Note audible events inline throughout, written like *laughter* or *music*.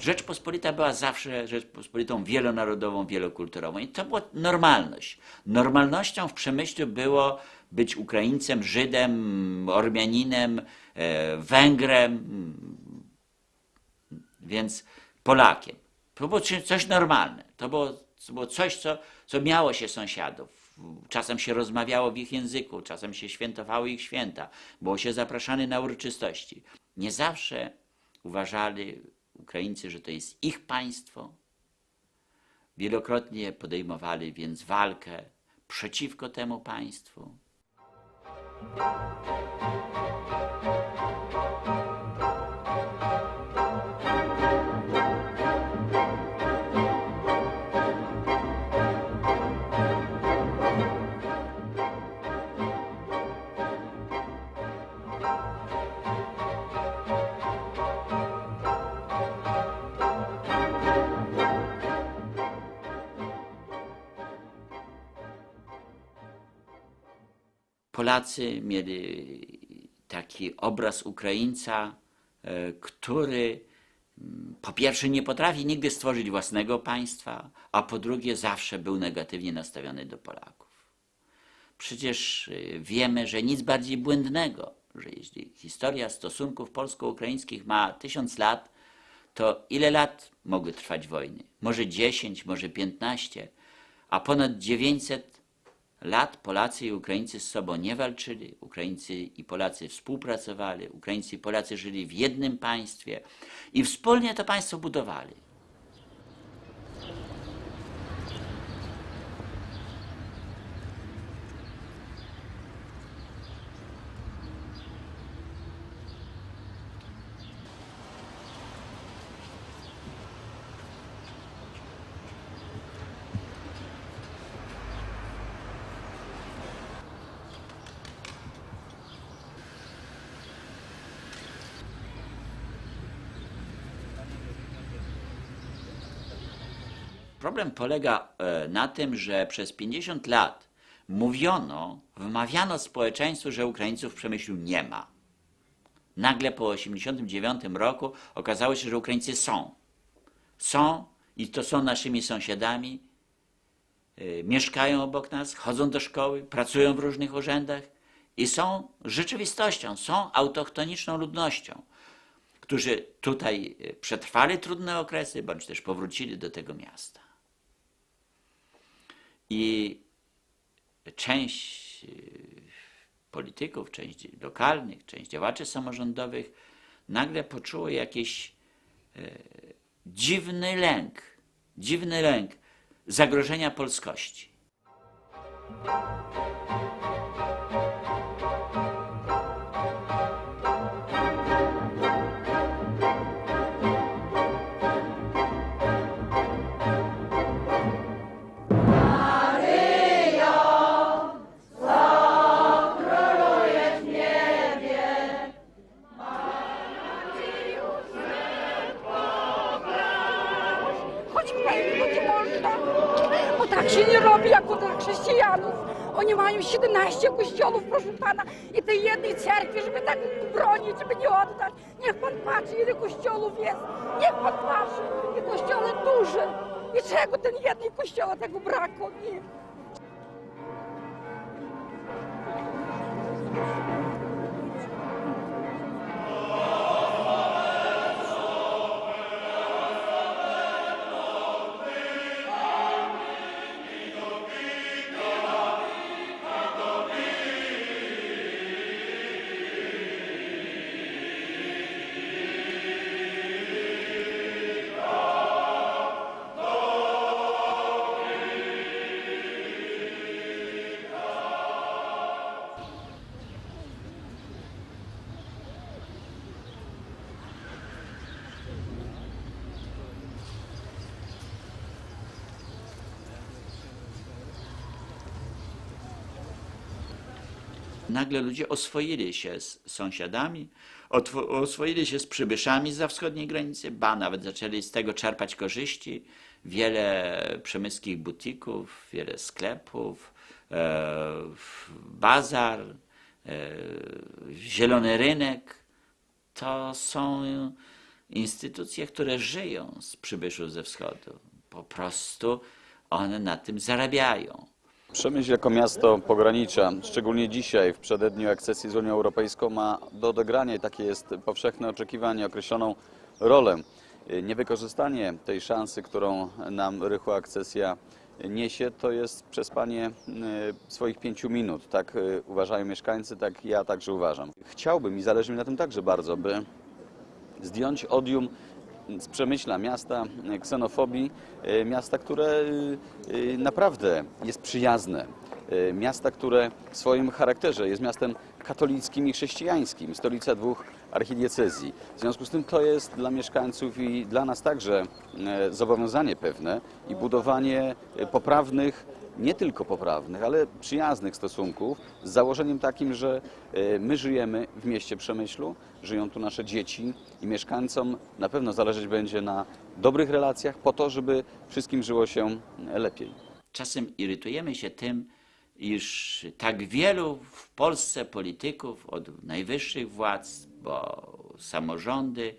Rzeczpospolita była zawsze Rzeczpospolitą wielonarodową, wielokulturową i to była normalność. Normalnością w Przemyślu było być Ukraińcem, Żydem, Ormianinem, e, Węgrem, mm, więc Polakiem. To było coś- coś normalne. To było, to było coś, co, co miało się sąsiadów. Czasem się rozmawiało w ich języku, czasem się świętowały ich święta. Było się zapraszany na uroczystości. Nie zawsze uważali Ukraińcy, że to jest ich państwo. Wielokrotnie podejmowali więc walkę przeciwko temu państwu. Polacy mieli taki obraz Ukraińca, e, który mm, po pierwsze nie potrafi nigdy stworzyć własnego państwa, a po drugie zawsze był negatywnie nastawiony do Polaków. Przecież y, wiemy, że nic bardziej błędnego, że jeśli historia stosunków polsko-ukraińskich ma tysiąc lat, to ile lat mogły trwać wojny? Może 10, może 15, a ponad 900 lat Polacy i Ukraińcy z sobą nie walczyli. Ukraińcy i Polacy współpracowali, Ukraińcy i Polacy żyli w jednym państwie i wspólnie to państwo budowali. Problem polega e, na tym, że przez 50 lat mówiono, wmawiano społeczeństwu, że Ukraińców w Przemyślu nie ma. Nagle po 1989 roku okazało się, że Ukraińcy są. Są i to są naszymi sąsiadami, e, mieszkają obok nas, chodzą do szkoły, pracują w różnych urzędach i są rzeczywistością, są autochtoniczną ludnością, którzy tutaj e, przetrwali trudne okresy, bądź też powrócili do tego miasta. I część y, polityków, część lokalnych, część działaczy samorządowych nagle poczuło jakiś e, dziwny lęk, dziwny lęk zagrożenia polskości. Mają 17 kościołów, proszę pana, i tej jednej cerkwi, żeby tak bronić, żeby nie oddać. Niech pan patrzy, ile kościołów jest. Niech pan patrzy, i kościoły duże. I czego ten jednej kościoła tego brakło? Nie. Nagle ludzie oswoili się z sąsiadami, oswoili się z przybyszami za wschodniej granicy, ba, nawet zaczęli z tego czerpać korzyści. Wiele przemyskich butików, wiele sklepów, e, bazar, e, zielony rynek to są instytucje, które żyją z przybyszów ze wschodu. Po prostu one na tym zarabiają. Przemyśl jako miasto pogranicza, szczególnie dzisiaj w przededniu akcesji z Unią Europejską ma do odegrania, i takie jest powszechne oczekiwanie, określoną rolę. Niewykorzystanie tej szansy, którą nam rychła akcesja niesie, to jest przespanie e, swoich pięciu minut. Tak e, uważają mieszkańcy, tak ja także uważam. Chciałbym i zależy mi na tym także bardzo, by zdjąć odium z przemyśla miasta ksenofobii, e, miasta, które e, e, naprawdę jest przyjazne, miasta, które w swoim charakterze jest miastem katolickim i chrześcijańskim, stolica dwóch archidiecezji. W związku z tym to jest dla mieszkańców i dla nas także zobowiązanie pewne i budowanie poprawnych nie tylko poprawnych, ale przyjaznych stosunków z założeniem takim, że e, my żyjemy w mieście Przemyślu, żyją tu nasze dzieci i mieszkańcom na pewno zależeć będzie na dobrych relacjach po to, żeby wszystkim żyło się lepiej. Czasem irytujemy się tym, iż tak wielu w Polsce polityków od najwyższych władz, bo samorządy,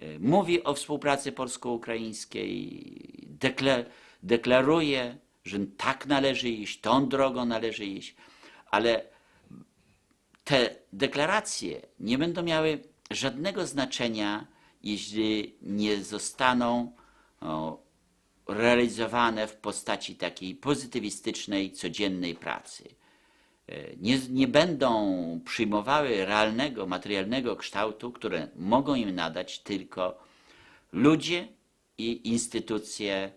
y, mówi o współpracy polsko-ukraińskiej, dekla- deklaruje, że tak należy iść, tą drogą należy iść, ale te deklaracje nie będą miały żadnego znaczenia, jeśli nie zostaną realizowane w postaci takiej pozytywistycznej, codziennej pracy. E, Nie, nie będą przyjmowały realnego, materialnego kształtu, które mogą im nadać tylko ludzie i instytucje,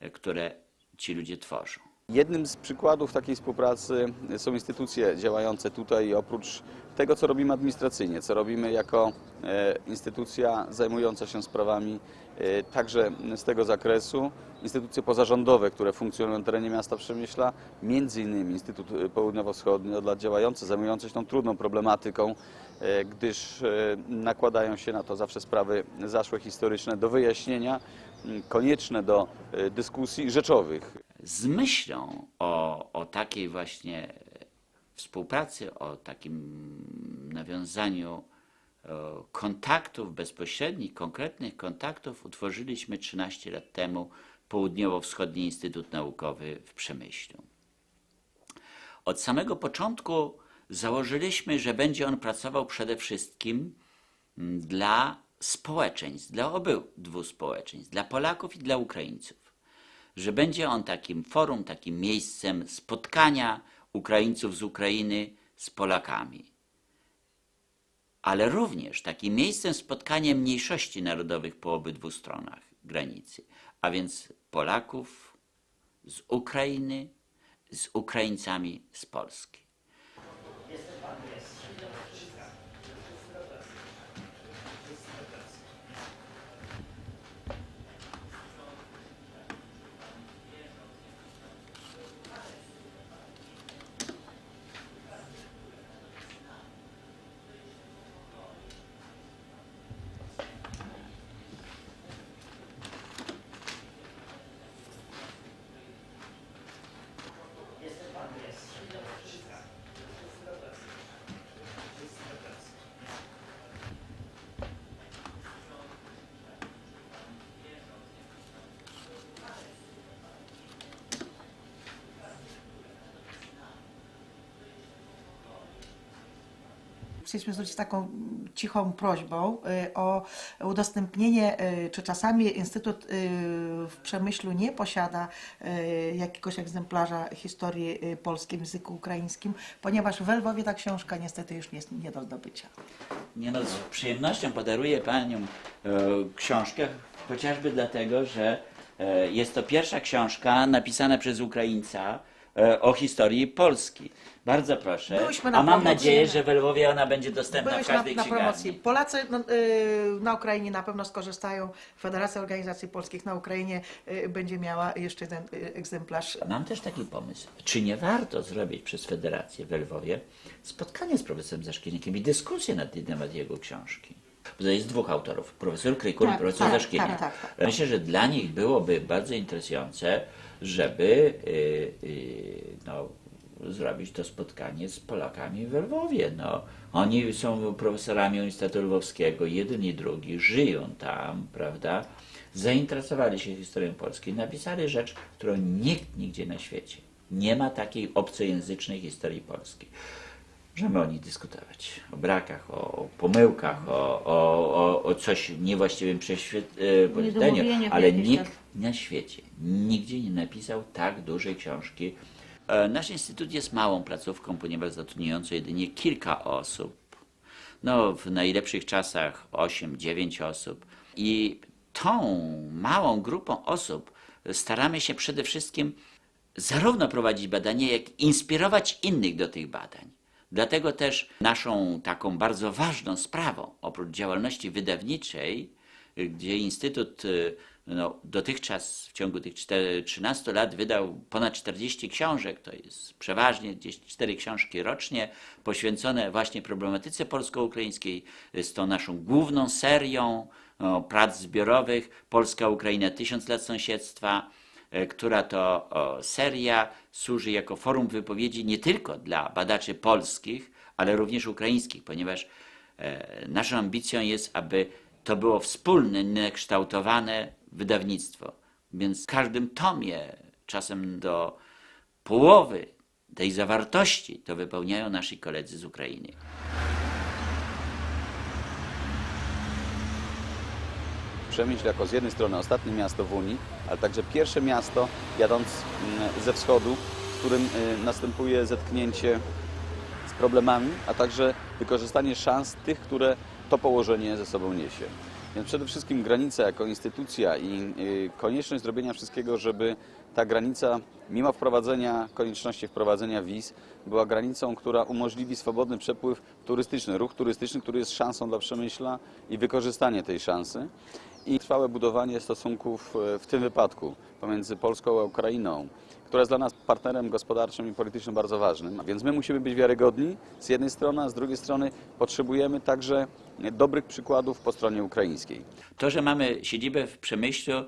e, które ci ludzie tworzą. Jednym z przykładów takiej współpracy są instytucje działające tutaj. Oprócz tego, co robimy administracyjnie, co robimy jako e, instytucja zajmująca się sprawami e, także z tego zakresu, instytucje pozarządowe, które funkcjonują na terenie miasta Przemyśla, między innymi Instytut Południowo-Wschodni, od lat działający, zajmujący się tą trudną problematyką, e, gdyż nakładają się na to zawsze sprawy zaszłe historyczne do wyjaśnienia, konieczne do e, dyskusji rzeczowych. z myślą o, o takiej właśnie współpracy, o takim nawiązaniu e, kontaktów bezpośrednich, konkretnych kontaktów, utworzyliśmy 13 lat temu Południowo-Wschodni Instytut Naukowy w Przemyślu. Od samego początku założyliśmy, że będzie on pracował przede wszystkim dla społeczeństw, dla obydwu społeczeństw, dla Polaków i dla Ukraińców że będzie on takim forum, takim miejscem spotkania Ukraińców z Ukrainy z Polakami. Ale również takim miejscem spotkania mniejszości narodowych po obydwu stronach granicy, a więc Polaków z Ukrainy z Ukraińcami z Polski. Chcieliśmy zwrócić taką cichą prośbą y, o udostępnienie, y, czy czasami Instytut y, w Przemyślu nie posiada jakiegoś egzemplarza historii polskiej w języku ukraińskim, ponieważ w Lwowie ta książka niestety już nie jest nie do zdobycia. Nie no, z przyjemnością podaruję Paniom e, książkę, chociażby dlatego, że e, jest to pierwsza książka napisana przez Ukraińca e, o historii Polski. Bardzo proszę. Byłyśmy na A mam promocji. nadzieję, że w Lwowie ona będzie dostępna w Byliśmy na, każdej na księgarni. promocji. Polacy no, y, na Ukrainie na pewno skorzystają. Federacja Organizacji Polskich na Ukrainie y, będzie miała jeszcze jeden y, egzemplarz Mam też taki pomysł. Czy nie warto zrobić przez Federację w Lwowie spotkanie z profesorem Zaszkielnikiem i dyskusję na temat jego książki? Bo to jest dwóch autorów, profesor Krykul i Tak, profesor tak, Zaszkielnik. tak, tak, tak. Myślę, że dla nich byłoby bardzo interesujące, żeby y, y, no, zrobić to spotkanie z Polakami we Lwowie. No, oni są profesorami Uniwersytetu Lwowskiego, jeden i drugi, żyją tam, prawda? Zainteresowali się historią Polski, napisali rzecz, którą nikt nigdzie na świecie. Nie ma takiej obcojęzycznej historii Polski. Możemy o nich dyskutować. O brakach, o pomyłkach, o, o, o, o coś niewłaściwym prześwietleniu, Niedomówieniach ale nikt na świecie nigdzie nie napisał tak dużej książki. E, Nasz instytut jest małą placówką, ponieważ zatrudniającą jedynie kilka osób. No, w najlepszych czasach 8-9 osób. I tą małą grupą osób staramy się przede wszystkim zarówno prowadzić badania, jak i inspirować innych do tych badań. Dlatego też naszą taką bardzo ważną sprawą, oprócz działalności wydawniczej, gdzie Instytut y, no, dotychczas w ciągu tych czter- 13 lat wydał ponad 40 książek, to jest przeważnie gdzieś 4 książki rocznie, poświęcone właśnie problematyce polsko-ukraińskiej. Jest to naszą główną serią o, prac zbiorowych Polska-Ukraina, tysiąc lat sąsiedztwa która to seria służy jako forum wypowiedzi nie tylko dla badaczy polskich, ale również ukraińskich, ponieważ e, naszą ambicją jest, aby to było wspólne, kształtowane wydawnictwo. Więc w każdym tomie, czasem do połowy tej zawartości, to wypełniają nasi koledzy z Ukrainy. Przemyśl jako z jednej strony ostatnie miasto w Unii, ale także pierwsze miasto jadąc mm, ze wschodu, w którym y, następuje zetknięcie z problemami, a także wykorzystanie szans tych, które to położenie ze sobą niesie. Więc przede wszystkim granica jako instytucja i y, konieczność zrobienia wszystkiego, żeby ta granica, mimo wprowadzenia, konieczności wprowadzenia wiz, była granicą, która umożliwi swobodny przepływ turystyczny, ruch turystyczny, który jest szansą dla Przemyśla i wykorzystanie tej szansy i trwałe budowanie stosunków e, w tym wypadku pomiędzy Polską a Ukrainą, która jest dla nas partnerem gospodarczym i politycznym bardzo ważnym. Więc my musimy być wiarygodni z jednej strony, a z drugiej strony potrzebujemy także dobrych przykładów po stronie ukraińskiej. To, że mamy siedzibę w Przemyślu e,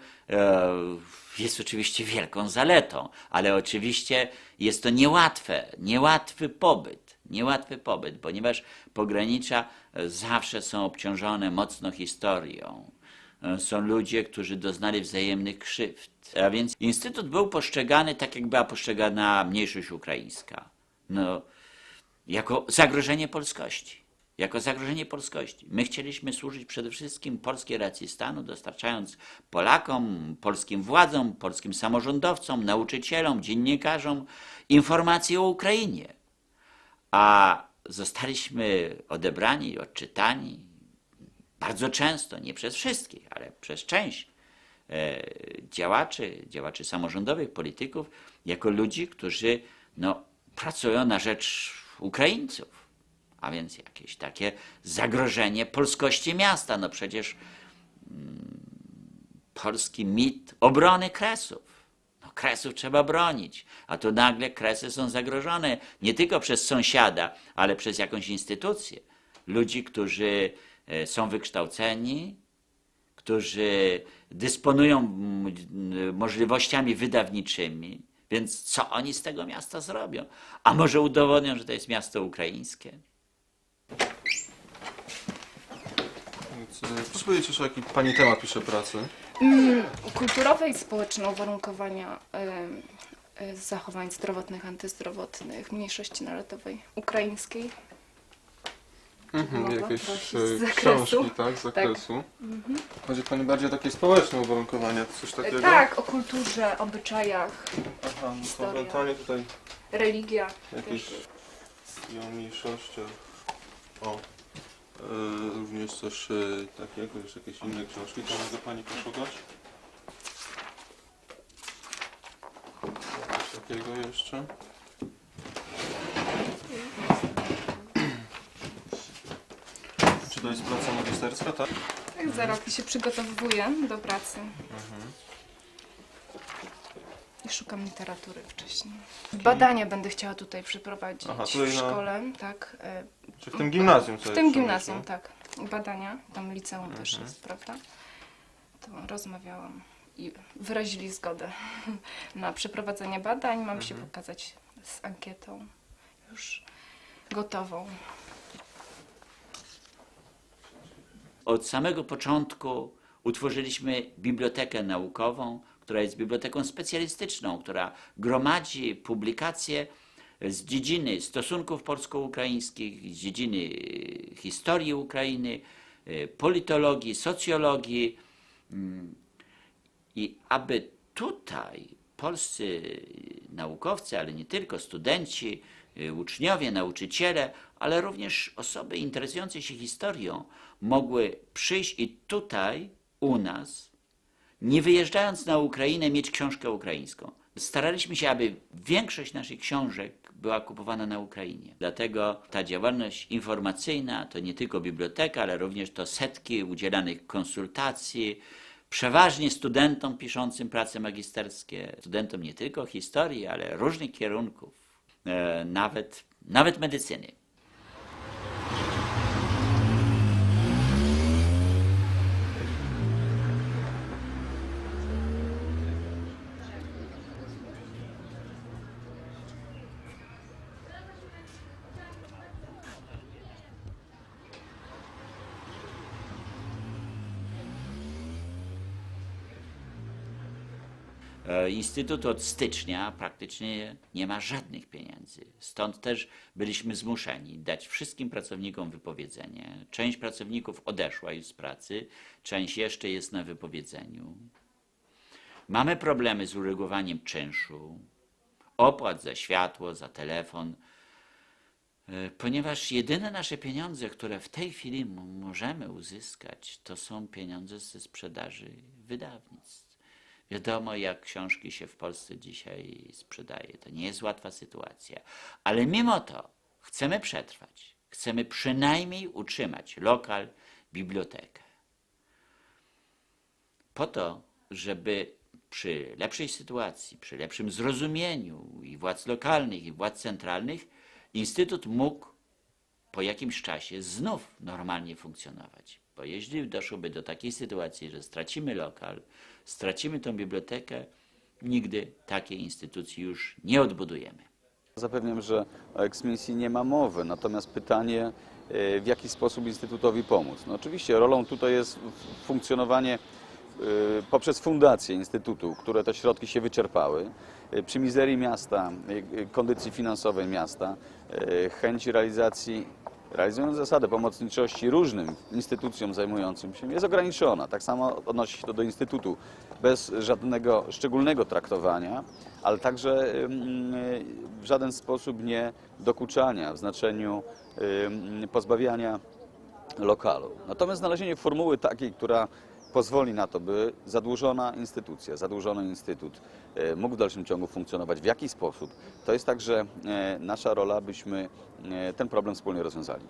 jest oczywiście wielką zaletą, ale oczywiście jest to niełatwe, niełatwy pobyt, niełatwy pobyt, ponieważ pogranicza e, zawsze są obciążone mocno historią. E, Są ludzie, którzy doznali wzajemnych krzywd. A więc Instytut był postrzegany tak, jak była postrzegana mniejszość ukraińska. No, jako zagrożenie polskości. Jako zagrożenie polskości. My chcieliśmy służyć przede wszystkim polskiej racji stanu, dostarczając Polakom, polskim władzom, polskim samorządowcom, nauczycielom, dziennikarzom informacji o Ukrainie. A zostaliśmy odebrani, odczytani bardzo często, nie przez wszystkich, ale przez część e, działaczy, działaczy samorządowych, polityków, jako ludzi, którzy no, pracują na rzecz Ukraińców. A więc jakieś takie zagrożenie polskości miasta. No przecież mm, polski mit obrony kresów. No kresów trzeba bronić, a tu nagle kresy są zagrożone nie tylko przez sąsiada, ale przez jakąś instytucję. Ludzi, którzy są wykształceni, którzy dysponują mm, możliwościami wydawniczymi, więc co oni z tego miasta zrobią? A może udowodnią, że to jest miasto ukraińskie? E, powiedzieć jeszcze, jaki Pani temat pisze pracy? kulturowe i społeczne uwarunkowania y, y, zachowań zdrowotnych, antyzdrowotnych mniejszości narodowej ukraińskiej. Mhm, mogła jakieś prosić e, z zakresu. książki, tak, z zakresu. Chodzi Pani bardziej o takie społeczne uwarunkowania, coś Y, takiego? Tak, o kulturze, obyczajach, Aha, no to historia. ewentualnie tutaj religia. jakieś i o mniejszościach. O, e, również coś e, takiego, jeszcze jakieś inne książki, to mogę Pani poszukać? Coś takiego jeszcze? Czy to jest praca magisterska, tak? Tak, za rok się przygotowuję do pracy. I szukam literatury wcześniej. Badania będę chciała tutaj przeprowadzić Aha, w tutaj na- szkole, tak. y, Czy w tym gimnazjum? W tym w gimnazjum, tak. Badania, tam liceum też Mhm. jest, prawda? To rozmawiałam i wyrazili zgodę *laughs* na przeprowadzenie badań. Mam się Mhm. pokazać z ankietą już gotową. Od samego początku utworzyliśmy bibliotekę naukową, która jest biblioteką specjalistyczną, która gromadzi publikacje z dziedziny stosunków polsko-ukraińskich, z dziedziny e, historii Ukrainy, e, politologii, socjologii. Mm, I aby tutaj polscy naukowcy, ale nie tylko studenci, y, uczniowie, nauczyciele, ale również osoby interesujące się historią mogły przyjść i tutaj u nas, nie wyjeżdżając na Ukrainę, mieć książkę ukraińską. Staraliśmy się, aby większość naszych książek była kupowana na Ukrainie. Dlatego ta działalność informacyjna to nie tylko biblioteka, ale również to setki udzielanych konsultacji, przeważnie studentom piszącym prace magisterskie, studentom nie tylko historii, ale różnych kierunków, e, nawet, nawet medycyny. Instytut od stycznia praktycznie nie ma żadnych pieniędzy. Stąd też byliśmy zmuszeni dać wszystkim pracownikom wypowiedzenie. Część pracowników odeszła już z pracy, część jeszcze jest na wypowiedzeniu. Mamy problemy z uregulowaniem czynszu, opłat za światło, za telefon, e, ponieważ jedyne nasze pieniądze, które w tej chwili możemy uzyskać, to są pieniądze ze sprzedaży wydawnictw. Wiadomo, jak książki się w Polsce dzisiaj sprzedaje. To nie jest łatwa sytuacja. Ale mimo to chcemy przetrwać. Chcemy przynajmniej utrzymać lokal, bibliotekę. Po to, żeby przy lepszej sytuacji, przy lepszym zrozumieniu i władz lokalnych, i władz centralnych, Instytut mógł po jakimś czasie znów normalnie funkcjonować. Bo jeśli doszłoby do takiej sytuacji, że stracimy lokal, stracimy tą bibliotekę, nigdy takiej instytucji już nie odbudujemy. Zapewniam, że o eksmisji nie ma mowy, natomiast pytanie, e, w jaki sposób Instytutowi pomóc. No oczywiście rolą tutaj jest funkcjonowanie e, poprzez fundację Instytutu, które te środki się wyczerpały, e, przy mizerii miasta, kondycji finansowej miasta, chęci realizacji, realizując zasadę pomocniczości różnym instytucjom zajmującym się, jest ograniczona. Tak samo odnosi się to do Instytutu, bez żadnego szczególnego traktowania, ale także w żaden sposób nie dokuczania w znaczeniu pozbawiania lokalu. Natomiast znalezienie formuły takiej, która pozwoli na to, by zadłużona instytucja, zadłużony instytut e, mógł w dalszym ciągu funkcjonować w jaki sposób, to jest także e, nasza rola, byśmy e, ten problem wspólnie rozwiązali.